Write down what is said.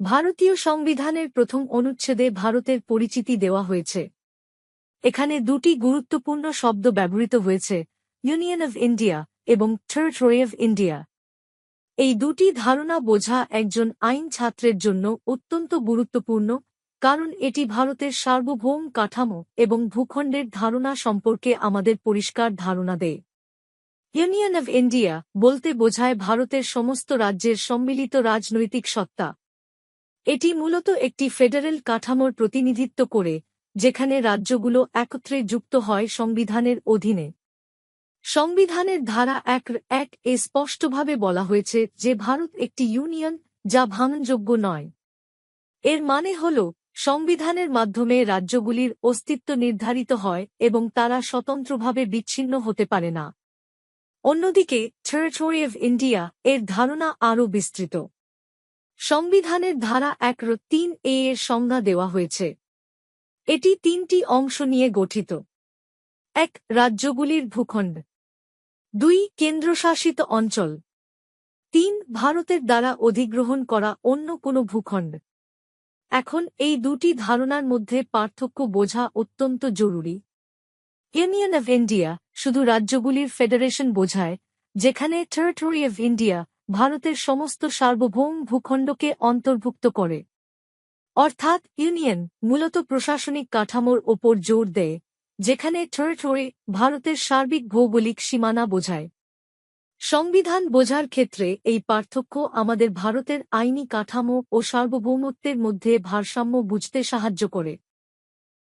ভারতীয় সংবিধানের প্রথম অনুচ্ছেদে ভারতের পরিচিতি দেওয়া হয়েছে। এখানে দুটি গুরুত্বপূর্ণ শব্দ ব্যবহৃত হয়েছে ইউনিয়ন অব ইন্ডিয়া এবং টেরিটরি অব ইন্ডিয়া এই দুটি ধারণা বোঝা একজন আইন ছাত্রের জন্য অত্যন্ত গুরুত্বপূর্ণ, কারণ এটি ভারতের সার্বভৌম কাঠামো এবং ভূখণ্ডের ধারণা সম্পর্কে আমাদের পরিষ্কার ধারণা দেয়। ইউনিয়ন অব ইন্ডিয়া বলতে বোঝায় ভারতের সমস্ত রাজ্যের সম্মিলিত রাজনৈতিক সত্তা। এটি মূলত একটি ফেডারেল কাঠামোর প্রতিনিধিত্ব করে, যেখানে রাজ্যগুলো একত্রে যুক্ত হয় সংবিধানের অধীনে। সংবিধানের ধারা এক এক এ স্পষ্টভাবে বলা হয়েছে যে ভারত একটি ইউনিয়ন যা ভাঙনযোগ্য নয়। এর মানে হল, সংবিধানের মাধ্যমে রাজ্যগুলির অস্তিত্ব নির্ধারিত হয় এবং তারা স্বতন্ত্রভাবে বিচ্ছিন্ন হতে পারে না। অন্যদিকে টেরিটরি অব ইন্ডিয়া এর ধারণা আরও বিস্তৃত। সংবিধানের ধারা এক তিন এ এর সংজ্ঞা দেওয়া হয়েছে। এটি তিনটি অংশ নিয়ে গঠিত। এক, রাজ্যগুলির ভূখণ্ড। দুই, কেন্দ্রশাসিত অঞ্চল। তিন, ভারতের দ্বারা অধিগ্রহণ করা অন্য কোনো ভূখণ্ড। এখন এই দুটি ধারণার মধ্যে পার্থক্য বোঝা অত্যন্ত জরুরি। ইউনিয়ন অব ইন্ডিয়া শুধু রাজ্যগুলির ফেডারেশন বোঝায়, যেখানে টেরিটরি অব ইন্ডিয়া ভারতের সমস্ত সার্বভৌম ভূখণ্ডকে অন্তর্ভুক্ত করে। অর্থাৎ ইউনিয়ন মূলত প্রশাসনিক কাঠামোর ওপর জোর দেয়, যেখানে টেরিটরি ভারতের সার্বিক ভৌগোলিক সীমানা বোঝায়। সংবিধান বোঝার ক্ষেত্রে এই পার্থক্য আমাদের ভারতের আইনি কাঠামো ও সার্বভৌমত্বের মধ্যে ভারসাম্য বুঝতে সাহায্য করে।